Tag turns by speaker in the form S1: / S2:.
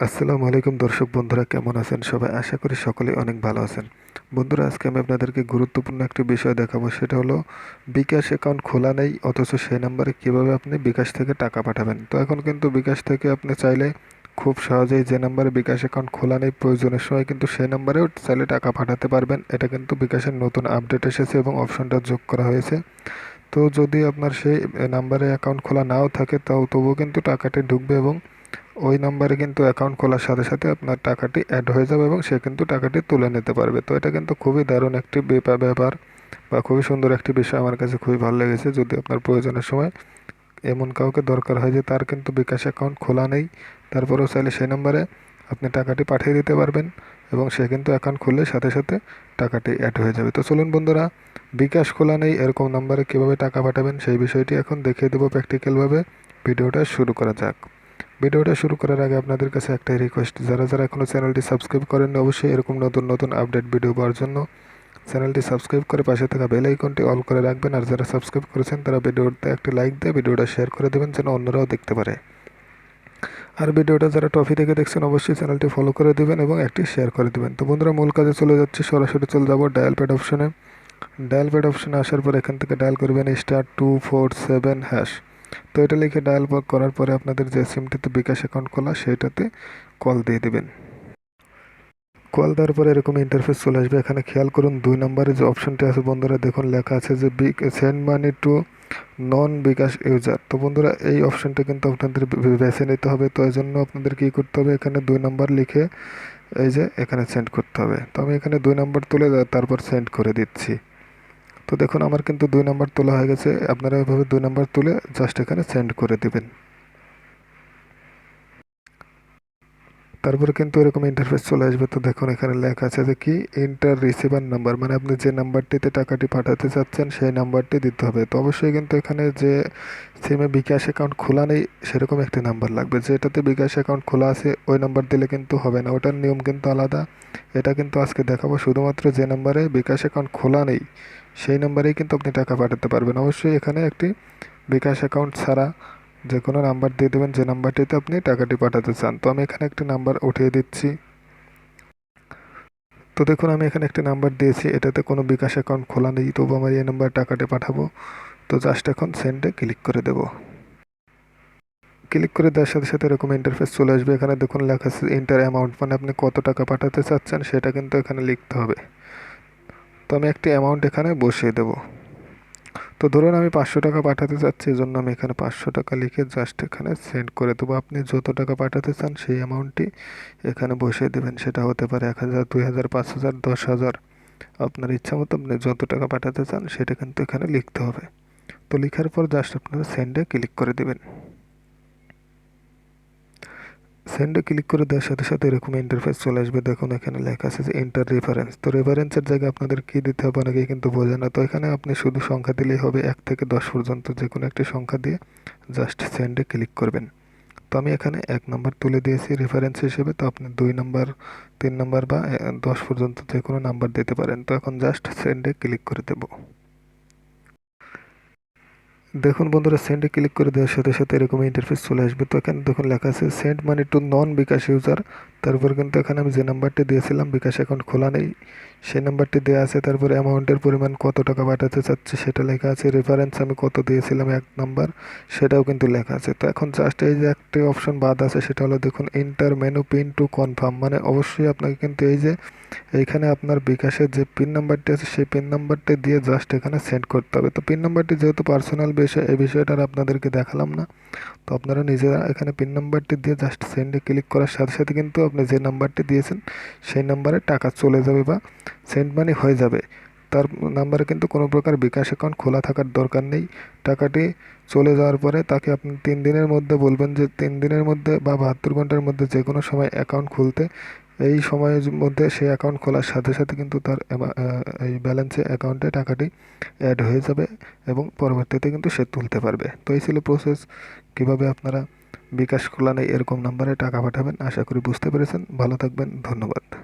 S1: আসসালামু আলাইকুম দর্শক বন্ধুরা, কেমন আছেন সবাই? আশা করি সকলেই অনেক ভালো আছেন। বন্ধুরা, আজকে আমি আপনাদেরকে গুরুত্বপূর্ণ একটি বিষয় দেখাবো, সেটা হলো বিকাশ অ্যাকাউন্ট খোলা নেই, অথচ সেই নাম্বারে কীভাবে আপনি বিকাশ থেকে টাকা পাঠাবেন? তো এখন কিন্তু বিকাশ থেকে আপনি চাইলে খুব সহজেই যে নাম্বারে বিকাশ অ্যাকাউন্ট খোলা নেই প্রয়োজনের সময় কিন্তু সেই নাম্বারেও চাইলে টাকা পাঠাতে পারবেন। এটা কিন্তু বিকাশের নতুন আপডেট এসেছে এবং অপশনটা যোগ করা হয়েছে। তো যদি আপনার সেই নাম্বারে অ্যাকাউন্ট খোলা নাও থাকে, তাও তবুও কিন্তু টাকাটি ঢুকবে এবং ওই নাম্বারে কিন্তু অ্যাকাউন্ট খোলার সাথে সাথে আপনার টাকাটি অ্যাড হয়ে যাবে এবং সে কিন্তু টাকাটি তুলে নিতে পারবে। তো এটা কিন্তু খুবই দারুণ একটি ব্যাপার বা খুবই সুন্দর একটি বিষয় আমার কাছে খুবই ভালো লেগেছে। যদি আপনার প্রয়োজনের সময় এমন কাউকে দরকার হয় যে তার কিন্তু বিকাশ অ্যাকাউন্ট খোলা নেই, তারপরেও চাইলে সেই নাম্বারে আপনি টাকাটি পাঠিয়ে দিতে পারবেন এবং সে কিন্তু অ্যাকাউন্ট খুললে সাথে সাথে টাকাটি অ্যাড হয়ে যাবে। তো চলুন বন্ধুরা, বিকাশ খোলা নেই এরকম নাম্বারে কীভাবে টাকা পাঠাবেন সেই বিষয়টি এখন দেখিয়ে দেবো প্র্যাকটিক্যালভাবে ভিডিওটা শুরু করা যাক। ভিডিওটা শুরু করার আগে আপনাদের কাছে একটাই রিকোয়েস্ট যারা যারা এখনও চ্যানেলটি সাবস্ক্রাইব করেননি, অবশ্যই এরকম নতুন নতুন আপডেট ভিডিও পাওয়ার জন্য চ্যানেলটি সাবস্ক্রাইব করে পাশে থাকা বেল আইকনটি অল করে রাখবেন, আর যারা সাবস্ক্রাইব করেছেন, তারা ভিডিওতে একটি লাইক দিয়ে ভিডিওটা শেয়ার করে দেবেন, যেন অন্যরাও দেখতে পারে। আর ভিডিওটা যারা টফি থেকে দেখছেন, অবশ্যই চ্যানেলটি ফলো করে দেবেন এবং একটি শেয়ার করে দেবেন। তো বন্ধুরা, মূল কাজে চলে যাচ্ছি, সরাসরি চলে যাব ডায়াল প্যাড অপশনে ডায়াল প্যাড অপশনে আসার পর এখান থেকে ডায়াল করবেন star two four seven hash তো এটা লিখে ডায়াল বক করার পরে আপনাদের যে সিমটিতে বিকাশ অ্যাকাউন্ট খোলা, সেটাতে কল দিয়ে দেবেন। কল দেওয়ার পরে এরকম ইন্টারফেস চলে আসবে। এখানে খেয়াল করুন, দুই নম্বরে যে অপশনটি আছে, বন্ধুরা দেখুন লেখা আছে যে send money to non bKash user তো বন্ধুরা, এই অপশনটা কিন্তু আপনাদের বেছে নিতে হবে। তো এই জন্য আপনাদের কী করতে হবে? এখানে দুই নম্বর লিখে এই যে এখানে সেন্ড করতে হবে। তো আমি এখানে দুই নম্বর তুলে তারপর সেন্ড করে দিচ্ছি। তো দেখুন, আমার কিন্তু দুই নাম্বার তোলা হয়ে গেছে। আপনারা এভাবে দুই নাম্বার তুলে জাস্ট এখানে সেন্ড করে দেবেন। তারপরে কিন্তু এরকম ইন্টারফেস চলে আসবে। তো দেখুন, এখানে লেখা আছে যে কি? ইন্টার রিসিভার নাম্বার মানে আপনি যে নাম্বারটিতে টাকাটি পাঠাতে চাচ্ছেন, সেই নাম্বারটি দিতে হবে। তো অবশ্যই কিন্তু এখানে যে সিমে বিকাশ অ্যাকাউন্ট খোলা নেই, সেরকম একটি নাম্বার লাগবে। যেটাতে বিকাশ অ্যাকাউন্ট খোলা আছে, ওই নাম্বার দিলে কিন্তু হবে না। ওটার নিয়ম কিন্তু আলাদা। এটা কিন্তু আজকে দেখাবো। শুধুমাত্র যে নাম্বারে বিকাশ অ্যাকাউন্ট খোলা নেই, সেই নাম্বারেই কিন্তু আপনি টাকা পাঠাতে পারবেন। অবশ্যই এখানে একটি বিকাশ অ্যাকাউন্ট ছাড়া যে কোনো নাম্বার দিয়ে দেবেন, যে নাম্বারটিতে আপনি টাকাটি পাঠাতে চান। তো আমি এখানে একটি নাম্বার উঠিয়ে দিচ্ছি। তো দেখুন, আমি এখানে একটি নাম্বার দিয়েছি। এটাতে কোনো বিকাশ অ্যাকাউন্ট খোলা নেই। তবু আমার এই নাম্বার টাকাটি পাঠাবো। তো জাস্ট এখন সেন্ডে ক্লিক করে দেব। ক্লিক করে দেওয়ার সাথে সাথে এরকম ইন্টারফেস চলে আসবে। এখানে দেখুন লেখা আছে ইন্টার অ্যামাউন্ট মানে আপনি কত টাকা পাঠাতে চাচ্ছেন, সেটা কিন্তু এখানে লিখতে হবে। তো আমি একটি অ্যামাউন্ট এখানে বসিয়ে দেবো। তো ধরুন আমি পাঁচশো টাকা পাঠাতে চাচ্ছি এই জন্য আমি এখানে পাঁচশো টাকা লিখে জাস্ট এখানে সেন্ড করে দেবো। আপনি যত টাকা পাঠাতে চান সেই অ্যামাউন্টটি এখানে বসিয়ে দেবেন, সেটা হতে পারে এক হাজার, দুই হাজার, পাঁচ হাজার, দশ হাজার। আপনার ইচ্ছা মতো আপনি যত টাকা পাঠাতে চান সেটা কিন্তু এখানে লিখতে হবে। তো লেখার পর জাস্ট আপনারা সেন্ডে ক্লিক করে দেবেন। সেন্ডে ক্লিক করে দেওয়ার সাথে সাথে এরকম ইন্টারফেস চলে আসবে। দেখুন, এখানে লেখা আছে যে এন্টার রেফারেন্স তো রেফারেন্সের জায়গায় আপনাদের কী দিতে হবে অনেকেই কিন্তু বোঝে না। তো এখানে আপনি শুধু সংখ্যা দিলেই হবে এক থেকে দশ পর্যন্ত যে কোনো একটি সংখ্যা দিয়ে জাস্ট সেন্ডে ক্লিক করবেন। তো আমি এখানে এক নম্বর তুলে দিয়েছি রেফারেন্স হিসেবে। তো আপনি দুই নম্বর তিন নম্বর বা দশ পর্যন্ত যে কোনো নাম্বার দিতে পারেন। তো এখন জাস্ট সেন্ডে ক্লিক করে দেবো। দেখুন বন্ধুরা সেন্ডে ক্লিক করে দেওয়ার সাথে সাথে এরকম ইন্টারফেস চলে আসবে। তো এখানে দেখুন লেখা আছে send money to non bKash user তারপর কিন্তু এখানে আমি যে নাম্বারটি দিয়েছিলাম বিকাশ অ্যাকাউন্ট খোলা নেই। সেই নাম্বারটি দেওয়া আছে, তারপরে অ্যামাউন্টের পরিমাণ কত টাকা পাঠাতে চাচ্ছি সেটা লেখা আছে রেফারেন্স আমি কত দিয়েছিলাম, এক নাম্বার সেটাও কিন্তু লেখা আছে। তো এখন জাস্ট এই যে একটি অপশন বাদ আছে, সেটা হলো দেখুন enter menu PIN to confirm মানে অবশ্যই আপনাকে কিন্তু এই যে এইখানে আপনার বিকাশের যে পিন নাম্বারটি আছে, সেই পিন নাম্বারটি দিয়ে জাস্ট এখানে সেন্ড করতে হবে। তো পিন নাম্বারটি যেহেতু পার্সোনাল বিষয়, এই বিষয়টা আপনাদেরকে দেখালাম না। তো আপনারা নিজেরা এখানে পিন নাম্বারটি দিয়ে জাস্ট সেন্ডে ক্লিক করার সাথে সাথে কিন্তু আপনি যে নাম্বারটি দিয়েছেন, সেই নাম্বারে টাকা চলে যাবে বা সেন্ড মানি হয়ে যাবে। তার নাম্বারে কিন্তু কোনো প্রকার বিকাশ অ্যাকাউন্ট খোলা থাকার দরকার নেই। টাকাটি চলে যাওয়ার পরে তাকে আপনি তিন দিনের মধ্যে বলবেন যে তিন দিনের মধ্যে বা বাহাত্তর ঘণ্টার মধ্যে যে কোনো সময় অ্যাকাউন্ট খুলতে এই সময়ের মধ্যে সেই অ্যাকাউন্ট খোলার সাথে সাথে কিন্তু তার এই ব্যালেন্সে অ্যাকাউন্টে টাকাটি অ্যাড হয়ে যাবে এবং পরবর্তীতে কিন্তু সে তুলতে পারবে। তো এই ছিল প্রসেস কীভাবে আপনারা বিকাশ খোলা নেই এরকম নাম্বারে টাকা পাঠাবেন, আশা করি বুঝতে পেরেছেন। ভালো থাকবেন। ধন্যবাদ।